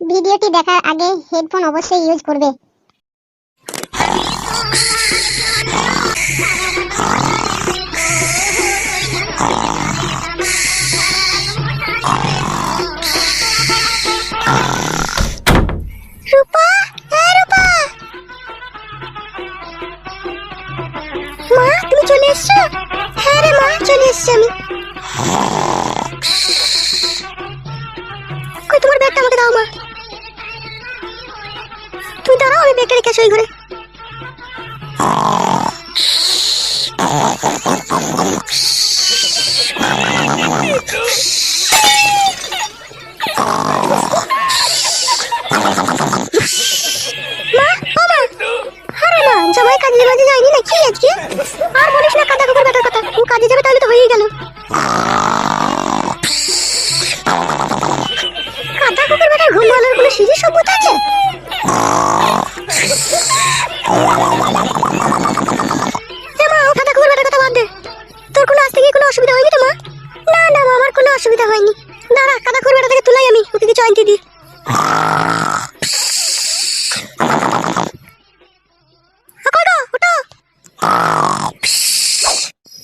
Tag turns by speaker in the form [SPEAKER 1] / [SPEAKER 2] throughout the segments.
[SPEAKER 1] ভিডিওটি দেখার আগে হেডফোন অবশ্যই ইউজ করবে। রূপা হ্যাঁ রূপা। চলে হ্যাঁ চলে আমাকে দাও মা। আমি ব্যাগটা রেখে আসি ওই ঘরে মা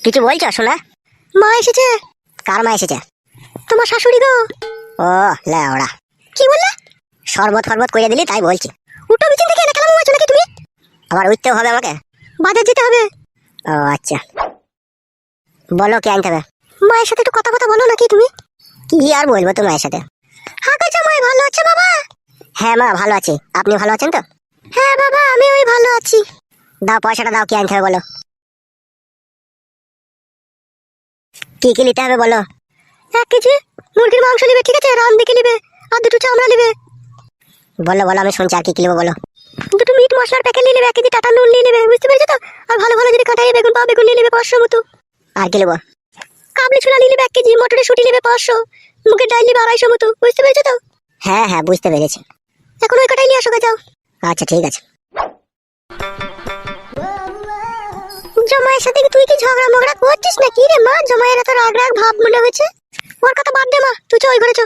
[SPEAKER 1] কিছু
[SPEAKER 2] বলছো শোনা?
[SPEAKER 1] মা এসেছে।
[SPEAKER 2] কার মা এসেছে?
[SPEAKER 1] তোমার শাশুড়ি গো।
[SPEAKER 2] ও লেওড়া।
[SPEAKER 1] কি বললে?
[SPEAKER 2] শরবত ফরবত করে দিলি তাই বলছি।
[SPEAKER 1] উঠো বিছান থেকে এনে খেলাম আছো নাকি তুমি?
[SPEAKER 2] আবার উঠতেও হবে আমাকে?
[SPEAKER 1] বাজার যেতে হবে।
[SPEAKER 2] ও আচ্ছা। বলো কি আনতে হবে?
[SPEAKER 1] মায়ের সাথে একটু কথা কথা বলো নাকি তুমি?
[SPEAKER 2] কি আর বলব তোমার সাথে?
[SPEAKER 1] হ্যাঁ হাগা জামাই ভালো আছে বাবা?
[SPEAKER 2] হ্যাঁ মা ভালো আছি। আপনি ভালো আছেন তো?
[SPEAKER 1] হ্যাঁ বাবা আমি ওই ভালো আছি।
[SPEAKER 2] দাও পয়সাটা দাও কি আনতে হবে বলো? কি কি নিতে হবে বলো?
[SPEAKER 1] এক কেজি মুরগির মাংস নিবে, ঠিক আছে? রান দেখে নিবে, আর দুটো চামড়া নিবে।
[SPEAKER 2] বলো বলো, আমি শুনছি, আর কি কি নেব বলো?
[SPEAKER 1] দুটো মিট মশলার প্যাকেট নিয়ে নেবে, এক কেজি টাটা নুন নিয়ে নেবে, বুঝতে পেরেছ তো? আর ভালো ভালো যদি কাঁটাই বেগুন পাও, বেগুন নিয়ে নেবে, পাঁচশো মতো।
[SPEAKER 2] আর কি নেব?
[SPEAKER 1] কাবলি ছোলা নিয়ে নেবে, এক কেজি, মটরের শুটি নেবে, পাঁচশো। মুগের ডাল নিবে, আড়াইশো মতো, বুঝতে পেরেছ তো?
[SPEAKER 2] হ্যাঁ হ্যাঁ বুঝতে পেরেছি।
[SPEAKER 1] এখন ওই কটাই নিয়ে আসো যাও।
[SPEAKER 2] আচ্ছা ঠিক আছে।
[SPEAKER 1] জমায়ের সাথে তুই কি ঝগড়া মগড়া করছিস না কি রে মা? জমায়ের এত রাগ রাগ ভাব মনে হয়েছে। ওর কথা বাদ দে মা। তুই চ ওই ঘরে চ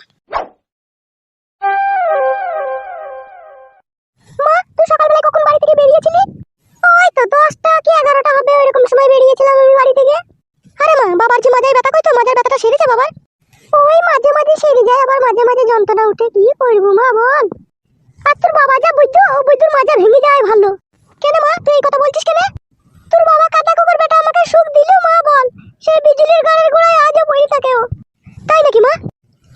[SPEAKER 1] মা, তুই সকালবেলায় কখন বাড়ি থেকে বেরিয়েছিলি? ওই তো দশটা কি এগারোটা হবে, ওইরকম সময় বেরিয়েছিলাম আমি বাড়ি থেকে। আরে মা, বাবার যে মাজায় ব্যথা, কই তো মাজার ব্যথাটা সেরেছে বাবার? ওই মাঝে মাঝে সেরে যায়, আবার মাঝে মাঝে যন্ত্রণা উঠে কি করব মা বল? আর তোর বাবা যা বুঝছ ও বুঝুর মাজা ভেঙে যায় ভালো। কেন মা, তুই এই কথা বলছিস কেন? তোর বাবা কাটা কুকুর বেটা আমাকে সুখ দিল, মা, বল। সেই বিজুলির গাড়ির গোড়ায় আজও পড়ে থাকে ও। তাই নাকি, মা?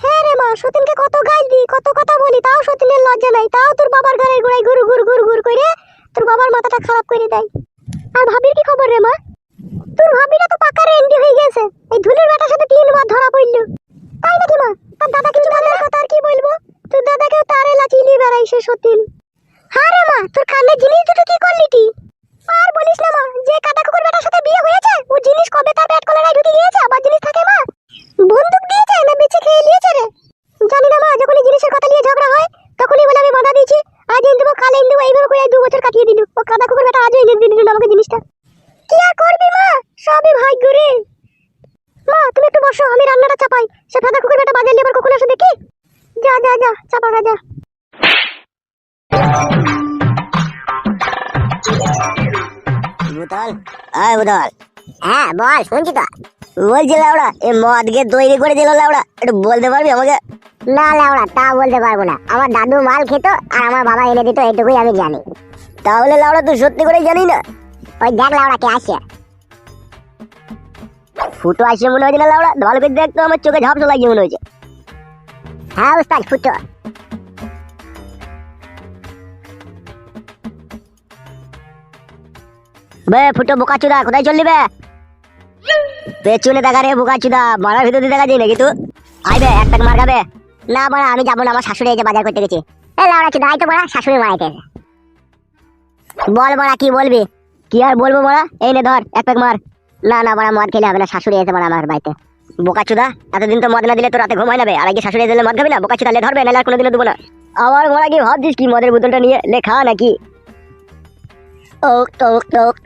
[SPEAKER 1] হ্যাঁ রে, মা, সতীনকে কত গাল দিই, কত কথা বলি, তাও সতীনের লজ্জা নাই, তাও তোর বাবার ঘরের গোড়ায় ঘুর ঘুর ঘুর ঘুর করে তোর বাবার মাথাটা খারাপ করে দেয়। আর ভাবির কি খবর রে, মা? তোর ভাবিটা তো পাকা রেন্ডি হয়ে গেছে এই ধুলির বেটার সাথে তিনবার ধরা পড়ল তাই নাকি মা তার দাদা কিছু বলে কথা আর কি বলব তোর দাদাকেও তারে লাচিয়ে বেড়াই সে সতীন হ্যাঁ রে মা তোর কানের জিনিস দুটো কি করলি তুই আর বলিস না মা যে কাটা কুকুর বেটার সাথে বিয়ে হয়েছে ও জিনিস কবে তার পেট কলারায় ঢুকে গিয়েছে আবার জিনিস থাকে মা বন্দুক দিয়েছে না বেঁচে খেয়ে নিয়েছে রে জানি না মা যখন এই জিনিসের কথা নিয়ে ঝগড়া হয় তখনই বলে আমি বাধা দিয়েছি আজ এনে দেবো কাল এনে দেবো এইভাবে করে দু বছর কাটিয়ে দিল ও কাদা কুকুর বেটা আজও এনে দিয়ে দিল আমাকে জিনিসটা। কি আর করবি মা? সবই ভাগ্য রে। মা তুমি একটু বসো আমি রান্নাটা চাপাই। সে কুকুর বেটা বাজার কখন আসে দেখি? যা যা যা চাপা যা
[SPEAKER 2] আয়
[SPEAKER 1] হ্যাঁ বল শুনছি তো।
[SPEAKER 2] বলছি লাউড়া মদকে তৈরি করে দিল লাউড়া। একটু বলতে পারবি আমাকে?
[SPEAKER 1] না লাউড়া তা বলতে পারব না। আমার দাদু মাল খেত আর আমার বাবা এনে দিত এইটুকুই আমি জানি।
[SPEAKER 2] তাহলে লাউড়া তুই সত্যি করে জানি না।
[SPEAKER 1] ওই দেখ লাউড়া কে আসছে
[SPEAKER 2] ফুটো আসছে মনে হয়েছে না লাউড়া ভালো করে দেখ তো আমার চোখে ঝাপসা লাগিয়ে মনে হয়েছে।
[SPEAKER 1] হ্যাঁ উস্তাদ ফুটো।
[SPEAKER 2] বে, ফুটো বোকা চুদা কোথায় চললি বে? পেছনে দেখা রে বোকা চুদা মারার ভিতর দিয়ে দেখা যায় নাকি তুই? আইবে এক টাক মার খাবে।
[SPEAKER 1] না বড়া, আমি যাব না, আমার শাশুড়ি যে বাজার করতে গেছি। এ লাউড়া চুদা আই তো বড়া, শাশুড়ি মারাইতে এসে।
[SPEAKER 2] বল বড়া কি বলবি কি আর বলব বড়া এই নে ধর এক প্যাক মার না না বড়া মদ খেলে হবে না শাশুড়ি এসে বড়া আমার বাড়িতে বোকাচুদা এতদিন তো মদ না দিলে তো রাতে ঘুমাই নেবে আর আগে শাশুড়ি এসে মদ খাবি না বোকাচুদা লে ধরবে না কোনোদিনও দেবো না আবার বড়া কি ভাবছিস কি মদের বোতলটা নিয়ে লেখা নাকি ওক ওক ওক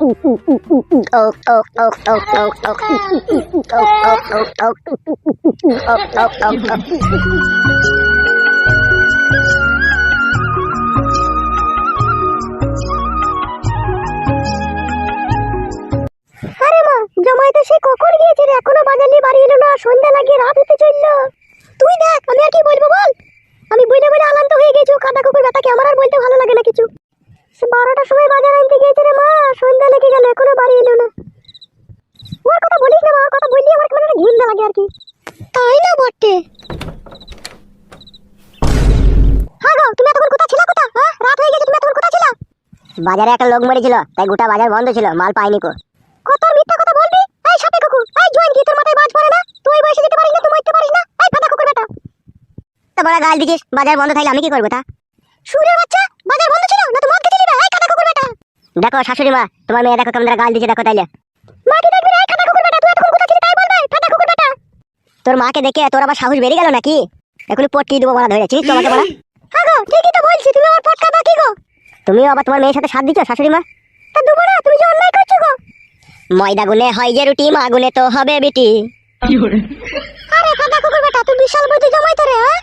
[SPEAKER 2] জামাই তো সে কখন গিয়েছিল? এখনও বাজালি বাড়ি এলো না। সন্ধ্যা লাগিয়ে রাত হতে চলল। তুই দেখ, আমি আর কি বলব বল? আমি
[SPEAKER 1] বইলে বইলে আনন্দ হয়ে গেছি। কাদা কুকুর ব্যথাকে আমার আর বলতে ভালো লাগে না কিছু। সে বারোটার সময় বাজার আনতে গিয়েছে রে মা। সন্ধ্যা লেগে গেল, এখনও বাড়ি এলো না। ওর কথা বলিস না মা কথা বললি আমার কেমন মানে একটা ঘিন্দা লাগে আর কি। তাই না বটে?
[SPEAKER 2] হ্যাঁ গো,
[SPEAKER 1] তুমি এতক্ষণ কোথায় ছিলা কোথা হ্যাঁ রাত হয়ে গেছে, তুমি এতক্ষণ কোথায় ছিলা?
[SPEAKER 2] বাজারে একটা লোক মরেছিল, তাই গোটা বাজার বন্ধ ছিল, মাল পাইনি কো। তা গাল দিছিস বাজার বন্ধ থাকলে আমি কি করব তা?
[SPEAKER 1] সুরের বাচ্চা বাজার বন্ধ ছিল? না তুই মদ খেতে নিবে এই কাদা কুকুর বেটা।
[SPEAKER 2] দেখো শাশুড়ি মা তোমার মেয়ে দেখো কেমন গাল দিচ্ছে দেখো তাইলে।
[SPEAKER 1] মাকে দেখবি এই কাদা কুকুর বেটা তুই এতক্ষণ কোথা ছিলি তাই বলবে? ফাটা কুকুর বেটা।
[SPEAKER 2] তোর মাকে দেখে তোর আবার সাহস বেরিয়ে গেল নাকি? এখন পটকি দেবো বলা ধরে চিনিস তোমাকে বলা?
[SPEAKER 1] হ্যাঁ গো ঠিকই তো বলছি তুমি আমার পটকা বাকি গো?
[SPEAKER 2] তুমিও আবার তোমার মেয়ের সাথে সাথ দিচ্ছ শাশুড়ি মা?
[SPEAKER 1] তা দুবো না তুমি যে অন্যায় করছ গো?
[SPEAKER 2] ময়দা গুনে হয় যে রুটি মা গুনে তো হবে বিটি।
[SPEAKER 1] আরে কাদা কুকুর বেটা তুই বিশাল বুদ্ধি জমাই তো রে হ্যাঁ?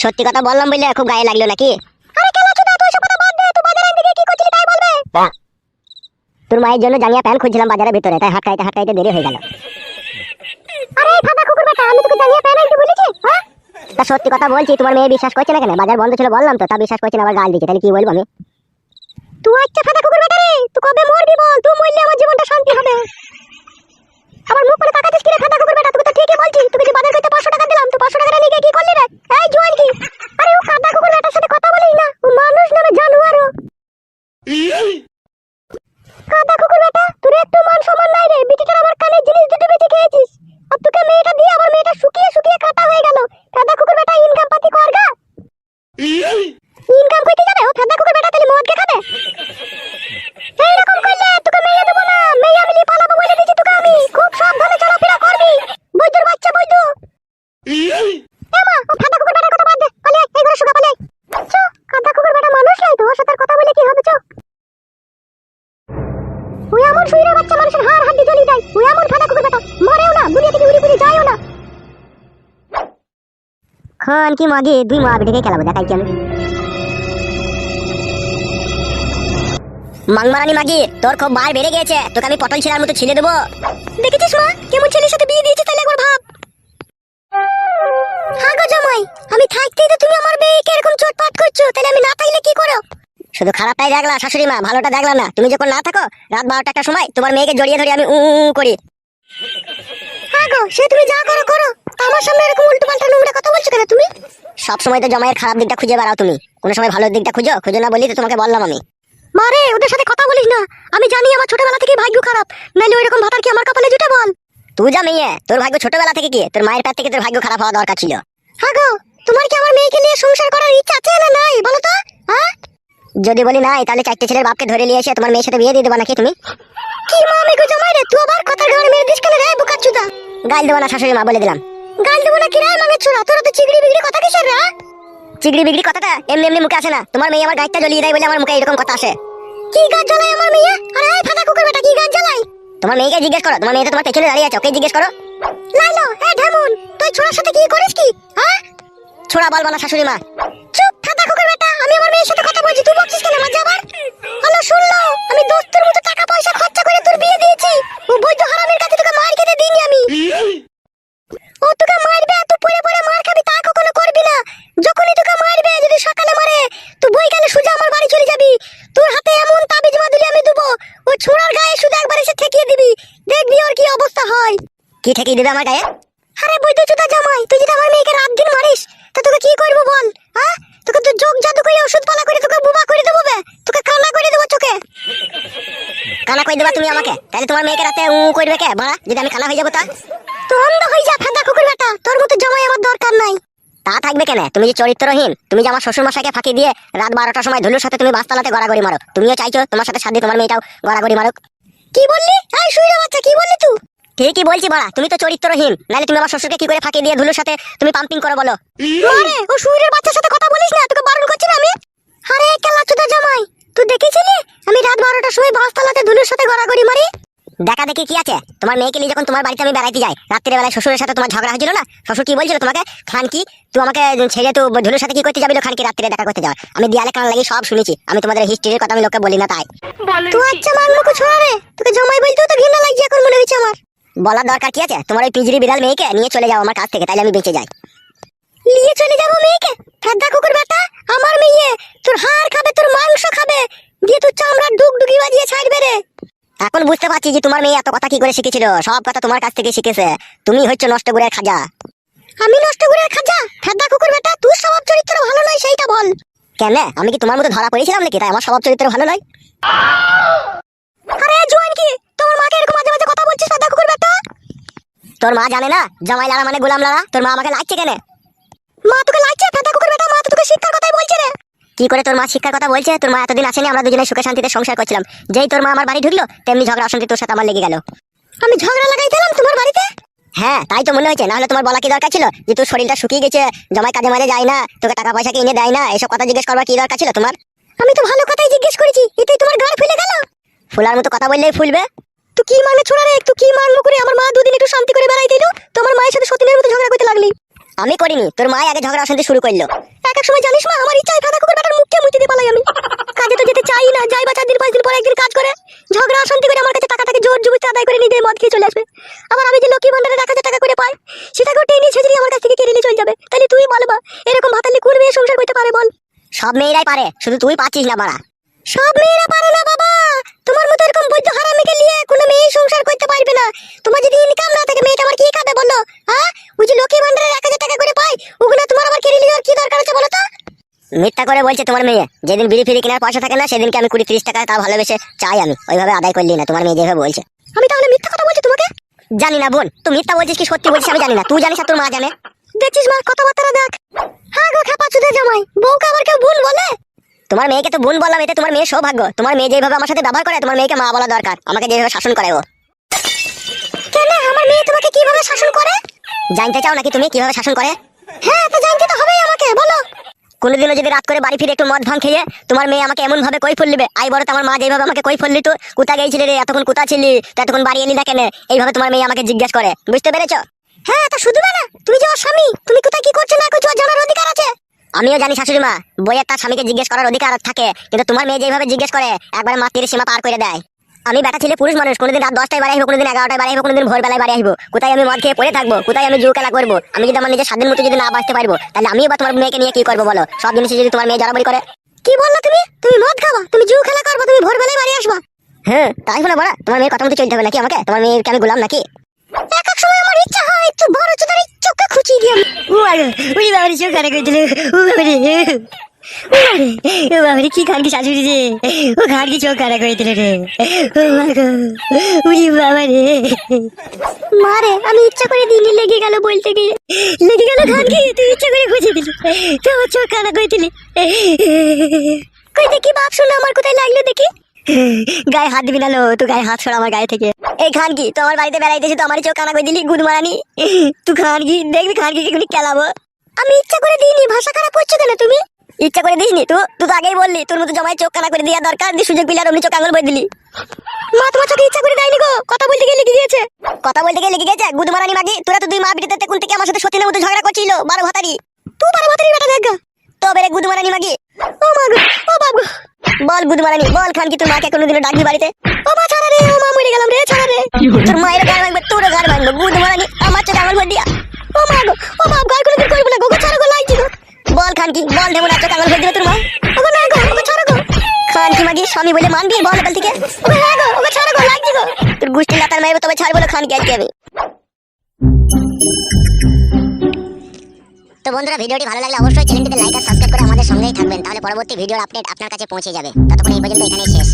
[SPEAKER 2] সত্যি কথা বললাম বললে খুব গায়ে লাগল নাকি?
[SPEAKER 1] আরে কেন চুদা তুই সব কথা বাদ দে তুই বাজারে দিকে কি করছিলি তাই বলবে?
[SPEAKER 2] তোর মায়ের জন্য জাঙ্গিয়া প্যান্ট খুঁজছিলাম বাজারের ভিতরে তাই হাঁটকাইতে হাঁটকাইতে দেরি হয়ে গেল।
[SPEAKER 1] আরে ফাটা কুকুর বেটা আমি তোকে জানিয়ে প্যান আনতে বলেছি হ্যাঁ?
[SPEAKER 2] তা সত্যি কথা বলছি তোমার মেয়ে বিশ্বাস করছে না কেন? বাজার বন্ধ ছিল বললাম তো তা বিশ্বাস করছে না আবার গাল দিচ্ছে তাহলে কি বলব আমি?
[SPEAKER 1] তুই আচ্ছা ফাটা কুকুর বেটা রে তুই কবে মরবি বল তুই মরলে আমার জীবনটা শান্তি হবে। আবার মুখ করে তাকাতিস কি রে ফাটা কুকুর বেটা তোকে তো ঠিকই বলছিস তোকে যে বাজার করতে পাঁচশো টাকা দিলাম তো পাঁচশো টাকা নিয়ে কি করলি রে এই জোয়ান কি আরে ও কাদা কুকুর বেটার সাথে কথা বলিস না ও মানুষ নামে জানোয়ার ও কাদা কুকুর বেটা তোর একটু মান সম্মান নাই রে বিটিটার আমার কানে জিনিস দুটো বেঁচে খেয়েছিস আর তোকে মেয়েটা দিয়ে আমার মেয়েটা শুকিয়ে শুকিয়ে কাটা হয়ে গেল কাদা কুকুর বেটা ইনকাম পাতি কর গা ইনকাম করতে যাবে ও কাদা কুকুর বেটা তাহলে মদ কে খাবে এইরকম করলে তোকে মেয়ে দেবো না মেয়ে আমি নিয়ে পালাবো বলে দিচ্ছি তোকে আমি খুব সাবধানে চলাফেরা করবি বৈদ্যুর বাচ্চা বৈদ্যু এমা ও কাদা কুকুর বেটার কথা বাদ দে পালিয়ে এই ঘরে শুকা পালিয়ে চ কাদা কুকুর বেটা মানুষ নাই তো ওর সাথে আর কথা বলে কি হবে চ ওই
[SPEAKER 2] খান কি মাগে, দুই মা বেটাকে খেলাবো, দেখাই মাংমারানি মাগি, তোর খুব বার বেড়ে গেছে তোকে আমি পটল ছিলার মতো ছিলে দেবো।
[SPEAKER 1] দেখেছিস মা, কেমন ছেলের সাথে বিয়ে দিয়েছিস তাহলে একবার ভাব। হ্যাঁ জামাই, আমি থাকতেই তো তুমি আমার এরকম করছ, তাহলে আমি না থাকলে কি করো
[SPEAKER 2] শুধু খারাপটাই দেখলা শাশুড়ি মা, ভালোটা না। তুমি যখন না থাকো, রাত সময় তোমার মেয়েকে জড়িয়ে ধরে আমি করি।
[SPEAKER 1] হ্যাঁ সে তুমি যা করো করো। আমার সামনে এরকম উল্টো পাল্টা নোংরা কথা বলছো কেন তুমি?
[SPEAKER 2] সব সময় তো জমায়ের খারাপ দিকটা খুঁজে বেড়াও তুমি। কোনো সময় ভালো দিকটা খুঁজো খুঁজো না বলি তো তোমাকে বললাম আমি।
[SPEAKER 1] মারে ওদের সাথে কথা বলিস না। আমি জানি আমার ছোটবেলা থেকে ভাগ্য খারাপ। নাইলে ওইরকম ভাতার কি আমার কপালে জুটে বল?
[SPEAKER 2] তুই যা মেয়ে, তোর ভাগ্য ছোটবেলা থেকে কি তোর মায়ের পেট থেকে তোর ভাগ্য খারাপ হওয়া দরকার ছিল।
[SPEAKER 1] হ্যাঁ গো তোমার কি আমার মেয়েকে নিয়ে সংসার করার ইচ্ছা আছে না নাই, বলো তো হ্যাঁ
[SPEAKER 2] যদি বলি নাই, তাহলে চারটে ছেলের বাপকে ধরে নিয়ে এসে তোমার মেয়ের সাথে বিয়ে দিয়ে দেবো নাকি তুমি?
[SPEAKER 1] কি মা আমি গো জামাই রে তুই আবার কথার ঘরে মেরে দিস কেন রে বুকাচুদা
[SPEAKER 2] গাল দেবো না শাশুড়ি মা, বলে দিলাম।
[SPEAKER 1] গাল দেবো না কি রে মামের ছোড়া, তোরা তো চিগড়ি বিগড়ি কথা কিসের রে?
[SPEAKER 2] চিগড়ি বিগড়ি কথাটা এমনি এমনি মুখে আসে না। তোমার মেয়ে আমার গাইডটা জ্বলিয়ে দেয় বলে আমার মুখে এরকম কথা আসে।
[SPEAKER 1] কি গাছ জ্বালাই আমার মেয়ে? আরে ফাটা কুকুর বেটা, কি গাছ জ্বালাই
[SPEAKER 2] তোমার মেয়েকে জিজ্ঞেস করো তোমার মেয়ে তো তোমার পেছনে দাঁড়িয়ে আছে ওকে জিজ্ঞেস করো।
[SPEAKER 1] লাইলো এ ঢেমুন তুই ছোড়ার সাথে কি করিস কি? হ্যাঁ?
[SPEAKER 2] ছোড়া বলব না শাশুড়ি মা।
[SPEAKER 1] চুপ ফাটা কুকুর বেটা আমি আমার মেয়ের সাথে কথা বলছি তুই বকছিস কেন আমার যাবার হ্যালো শুনলো আমি দোস্তের মতো টাকা পয়সা খরচা করে তোর বিয়ে দিয়েছি। ও বৈধ হারামের কাছে তোকে মার খেতে দিইনি আমি। ও তোকে মারবে তুই পড়ে পড়ে মার খাবি তা কখনো করবি না যখনই তোকে মারবে যদি সকালে মারে তুই বইকালে সোজা আমার বাড়ি চলে যাবি তোর হাতে এমন তাবিজ মাদুলি আমি দেবো ও ছোড়ার গায়ে শুধু একবার এসে ঠেকিয়ে দিবি দেখবি ওর কি অবস্থা হয়
[SPEAKER 2] কি ঠেকিয়ে দিবে আমার গায়ে?
[SPEAKER 1] আরে বৈদ্য চুদা জামাই, তুই যদি আমার মেয়েকে রাত দিন মারিস, তা তোকে কি করব বল হ্যাঁ তোকে তো যোগ জাদু করে, ওষুধ পালা করে, তোকে বুবা করে দেবো বে। তোকে কানা করে দেবো চোখে।
[SPEAKER 2] কানা কই দেবা তুমি আমাকে? তাহলে তোমার মেয়েকে রাতে উ করবে কে? বাড়া, যদি আমি কানা হয়ে যাব তা?
[SPEAKER 1] তো অন্ধ হয়ে যা, ফাঁদা কুকুর বেটা। তোর মতো জামাই আমার দরকার নাই।
[SPEAKER 2] তা থাকবে কেন? তুমি যে চরিত্রহীন, তুমি যে আমার শ্বশুর মশাইকে ফাঁকি দিয়ে রাত বারোটার সময় ধুলুর সাথে তুমি বাসতলাতে গড়াগড়ি মারো। তুমিও চাইছো তোমার সাথে সাথে তোমার মেয়েটাও গড়াগড়ি মারুক।
[SPEAKER 1] কি বললি? এই শুইরা বাচ্চা, কি বললি তুই?
[SPEAKER 2] ঠিকই বলছি বাড়া তুমি তো চরিত্রহীন। নাহলে তুমি আমার শ্বশুরকে কি করে ফাঁকি দিয়ে ধুলুর সাথে তুমি পাম্পিং করো বলো?
[SPEAKER 1] আরে ও শুইরের বাচ্চার সাথে কথা বলিস না তোকে বারণ করছি না আমি? আরে কেলা চুদা জামাই তুই দেখেছিলি? আমি রাত বারোটার সময় বাসতলাতে ধুলুর সাথে গড়াগড়ি মারি।
[SPEAKER 2] দেখা দেখি কি আছে তোমার মেয়েকে নিয়ে যখন তোমার বাড়িতে আমি বেড়াইতে যাই রাত্রির বেলায় শ্বশুরের সাথে তোমার ঝগড়া হয়েছিল না? শ্বশুর কি বলছিল তোমাকে খান কি তুই আমাকে ছেড়ে তুই ধুলুর সাথে কি করতে যাবি খান কি রাত্রিরে দেখা করতে যাওয়া আমি দেয়ালে কান লাগিয়ে সব শুনেছি আমি তোমাদের হিস্ট্রির কথা আমি লোকে বলি না তাই।
[SPEAKER 1] তুই আচ্ছা মানমুখো ছোড়া রে তোকে জামাই বলতেও তো ঘৃণা লাগছে এখন মনে হচ্ছে আমার।
[SPEAKER 2] বলার দরকার কি আছে? তোমার ওই পিজরি বিড়াল মেয়েকে নিয়ে চলে যাও আমার কাছ থেকে, তাইলে আমি বেঁচে যাই।
[SPEAKER 1] নিয়ে চলে যাব মেয়েকে? ফেদা কুকুর বেটা, আমার মেয়ে, তোর হাড় খাবে, তোর মাংস খাবে দিয়ে তোর চামড়ার ডুগডুগি বাজিয়ে ছাড়বে রে।
[SPEAKER 2] এখন বুঝতে পারছি যে তোমার মেয়ে এত কথা কি করে শিখেছিল, সব কথা তোমার কাছ থেকে শিখেছে। তুমি হচ্ছে নষ্ট করে খাজা।
[SPEAKER 1] আমি নষ্ট করে খাজা? ফেদা কুকুর বেটা, তোর স্বভাব চরিত্র ভালো নয়, সেইটা বল।
[SPEAKER 2] কেন আমি কি তোমার মতো ধরা পড়েছিলাম নাকি? তাই আমার স্বভাব চরিত্র ভালো নয়?
[SPEAKER 1] আরে জোয়ান কি? তোমার মাকে এরকম মাঝে মাঝে কথা বলছিস? না কুকুর বেটা?
[SPEAKER 2] তোর মা জানে না? জামাই লাড়া মানে গোলাম লাড়া তোর মা আমাকে লাগছে কেন?
[SPEAKER 1] মা তোকে লাগছে ফেতা কুকুর বেটা, মা তো তোকে শিক্ষার কথাই বলছে রে।
[SPEAKER 2] কি করে তোর মা শিক্ষার কথা বলছে? তোর মা এতদিন আসেনি, আমরা দুজনে সুখে শান্তিতে সংসার করছিলাম। যেই তোর মা আমার বাড়ি ঢুকলো, তেমনি ঝগড়া অশান্তি তোর সাথে আমার লেগে গেল।
[SPEAKER 1] আমি ঝগড়া লাগাই দিলাম তোমার বাড়িতে?
[SPEAKER 2] হ্যাঁ তাই তো মনে হয়েছে। না হলে তোমার বলা কি দরকার ছিল? যে তোর শরীরটা শুকিয়ে গেছে জমায় কাজে মাঝে যায় না, তোকে টাকা পয়সা কিনে দেয় না, এসব কথা জিজ্ঞেস করবার কি দরকার ছিল তোমার?
[SPEAKER 1] আমি তো ভালো কথাই জিজ্ঞেস করেছি, এতেই তোমার গাড় ফেলে গেল।
[SPEAKER 2] ফুলার মতো কথা বললেই ফুলবে।
[SPEAKER 1] তুই কি মানে ছোড়া রে? তুই কি মানবো করে? আমার মা দুদিন একটু শান্তি করে বেড়াই দিল তোমার মায়ের সাথে সতীনের মতো ঝগড়া করতে লাগলি।
[SPEAKER 2] আমি করিনি। তোর মা আগে ঝগড়া অশান্তি শুরু করল।
[SPEAKER 1] এক এক সময় জানিস মা আমার ইচ্ছায় ফাঁকা কুকুর বেটার মুখকে মুইতে দিয়ে পালাই আমি। কাজে তো যেতে চাই না। যাই বা চার দিন পাঁচ দিন পর একদিন কাজ করে। ঝগড়া অশান্তি করে আমার কাছে টাকা টাকা জোর জুবুতি আদায় করে নিজে মদ খেয়ে চলে আসবে। আবার আমি যে লক্ষ্মী ভান্ডারে এক হাজার টাকা করে পাই সেটাকেও টেনে ছেঁচড়ি আমার কাছ থেকে কেড়ে নিয়ে চলে যাবে। তাহলে তুই বল বা এরকম ভাতালি কোন মেয়ে সংসার করতে পারে বল?
[SPEAKER 2] সব মেয়েরাই পারে শুধু তুই পাচ্ছিস না বাড়া
[SPEAKER 1] সব মেয়েরা পারে না বাবা। তোমার মতো এরকম বৈধ হারামিকে নিয়ে কোনো মেয়ে সংসার করতে পারবে না। তোমার যদি ইনকাম না থাকে, মেয়েটা আমার কি খাবে বলো? হ্যাঁ? ওই যে লক্ষ্মী ভান্ডারে এক টাকা করে পাই, ওগুলো তোমার আবার কেড়ে কি দরকার আছে বলো তো?
[SPEAKER 2] মিথ্যা করে বলছে তোমার মেয়ে। যেদিন বিড়ি ফিরি কেনার পয়সা থাকে না, সেদিনকে আমি কুড়ি তিরিশ টাকা তা ভালোবেসে চাই আমি। ওইভাবে আদায় করলি না, তোমার মেয়ে যেভাবে বলছে।
[SPEAKER 1] আমি তাহলে মিথ্যা কথা বলছি তোমাকে?
[SPEAKER 2] জানি না বোন, তুই মিথ্যা বলছিস কি সত্যি বলছিস আমি জানি না। তুই জানিস তোর মা জানে।
[SPEAKER 1] দেখছিস মা কথাবার্তা দেখ। হ্যাঁ গো খেপা চুদে জামাই, বউকে আবার কেউ ভুল বলে?
[SPEAKER 2] তোমার মেয়েকে তো বোন বললাম, এতে তোমার মেয়ে সৌভাগ্য। তোমার মেয়ে যেভাবে আমার সাথে ব্যবহার করে, তোমার মেয়েকে মা বলা দরকার। আমাকে যেভাবে শাসন করে ও।
[SPEAKER 1] কেন? আমার মেয়ে তোমাকে কীভাবে শাসন করে?
[SPEAKER 2] জানতে চাও নাকি তুমি কীভাবে শাসন করে?
[SPEAKER 1] হ্যাঁ তো জানতে তো হবেই আমাকে, বলো।
[SPEAKER 2] কোনোদিনও যদি রাত করে বাড়ি ফিরে একটু মদ ভাঙ খেয়ে তোমার মেয়ে আমাকে এমন ভাবে কই ফুললিবে আই বড় তো আমার মা যেভাবে আমাকে কই ফুললি তো কোথা গেছিলি রে, এতক্ষণ কোথা ছিলি, তো এতক্ষণ বাড়ি এলি না কেন? এইভাবে তোমার মেয়ে আমাকে জিজ্ঞেস করে, বুঝতে পেরেছ?
[SPEAKER 1] হ্যাঁ তা শুধু না না, তুমি যে ওর স্বামী, তুমি কোথায় কি করছ না করছ জানার অধিকার আছে?
[SPEAKER 2] আমিও জানি শাশুড়ি মা বইয়ের তার স্বামীকে জিজ্ঞেস করার অধিকার থাকে, কিন্তু তোমার মেয়ে যেভাবে জিজ্ঞেস করে, একবার মাতৃর সীমা পার করে দেয়। আমি বেটা ছেলে পুরুষ মানুষ, কোনোদিন রাত দশটায় বাড়ি আসব, কোনোদিন এগারোটায় বাড়ি আসব, কোনোদিন ভোরবেলায় বাড়ি আসব। কোথায় আমি মদ খেয়ে পড়ে থাকব, কোথায় আমি জুয়া খেলা করব? আমি যদি আমার নিজের স্বাধীন মতো যদি না বাঁচতে পারব, তাহলে আমিও বা তোমার মেয়েকে নিয়ে কি করব বলো? সব জিনিসে যদি তোমার মেয়ে জড়াবড়ি করে।
[SPEAKER 1] কি বলল তুমি? তুমি মদ খাবা? তুমি জু খেলা করব? তুমি ভোরবেলায় বাড়ি আসবা?
[SPEAKER 2] হ্যাঁ তাই বলে বড়া, তোমার মেয়ের কথা মতো চলতে হবে নাকি আমাকে? তোমার মেয়েকে আমি গোলাম নাকি?
[SPEAKER 1] এক এক সময় আমার ইচ্ছা হয় একটু বড় চোদার চোখে খুঁচিয়ে দিই আমি
[SPEAKER 2] ও আগে উনি বাবারি চোখ কানে কইছিল ও ও বাবারি ও বাবারি কি খান শাশুড়ি রে ও খান কি চোখ কানে কইছিল রে। ও মাগো উনি বাবারি
[SPEAKER 1] মারে আমি ইচ্ছা করে দিইনি লেগে গেল বলতে গিয়ে
[SPEAKER 2] লেগে গেল খান কি তুই ইচ্ছা করে খুঁজে দিলি। তোমার চোখ কানা কইছিলি
[SPEAKER 1] কই দেখি বাপ শুনে আমার কোথায় লাগল দেখি।
[SPEAKER 2] গায়ে হাত দিবি না তুই গায়ে হাত ছড়া আমার গায়ে থেকে। এই খান কি তো আমার বাড়িতে বেড়াইতেছি তো আমার চোখ কানা কই দিলি গুদ মারানি। তুই খান কি দেখবি খান কি খেলাবো
[SPEAKER 1] আমি ইচ্ছা করে দিইনি, ভাষা খারাপ করছ কেন তুমি?
[SPEAKER 2] ইচ্ছা করে দিসনি তুই তুই তো আগেই বললি, তোর মতো জমায় চোখ কানা করে দেওয়া দরকার দিয়ে সুযোগ পিলার অমনি চোখ আঙুল বই দিলি।
[SPEAKER 1] মা, তোমার চোখে ইচ্ছা করে দেয়নি গো, কথা বলতে গিয়ে লিখে গিয়েছে।
[SPEAKER 2] কথা বলতে গিয়ে লেগে গেছে গুদ মারানি মাগি, তোরা তো দুই মা বিটিতে কোন থেকে আমার সাথে সতীনের মতো ঝগড়া করছিল, বারো ভাতারি।
[SPEAKER 1] তুই বারে ভাতারি বেটা দেখ গা।
[SPEAKER 2] তো বেরে গুদ মারানি মাগি।
[SPEAKER 1] ও মা গো ও গো।
[SPEAKER 2] বল গুদ মারানি বল খান কি তোর মাকে কোনোদিনও ডাকবি বাড়িতে?
[SPEAKER 1] ও মা ছাড়া রে ও মা মরে গেলাম রে ছাড়া রে।
[SPEAKER 2] তোর মায়ের গায়ে ভাঙবে তোর গায়ে ভাঙবে গুদ মারানি আমার চোখ ভর দিয়া।
[SPEAKER 1] ও মা গো ও বাপ গায়ে কোনোদিন করব না গো গো ছাড়া গো লাগছি গো
[SPEAKER 2] বল খান কি বল দেবো না চোখ আঙুল ভর দিবে তোর মা।
[SPEAKER 1] ওগো না গো ওগো ছাড়া গো।
[SPEAKER 2] খান কি মাগি স্বামী বলে মানবি বল একাল থেকে।
[SPEAKER 1] ওগো হ্যাঁ গো ওগো ছাড়া গো লাগছি গো
[SPEAKER 2] তোর গুষ্টি লাতার মাইবে তবে ছাড় বলে খান কি আজকে আমি। তো বন্ধুরা, ভিডিওটি ভালো লাগলে অবশ্যই চ্যানেলটিতে লাইক আর সাবস্ক্রাইব করে আমাদের সঙ্গেই থাকবেন। তাহলে পরবর্তী ভিডিওর আপডেট আপনার কাছে পৌঁছে যাবে। ততক্ষণ এই পর্যন্ত এখানেই শেষ।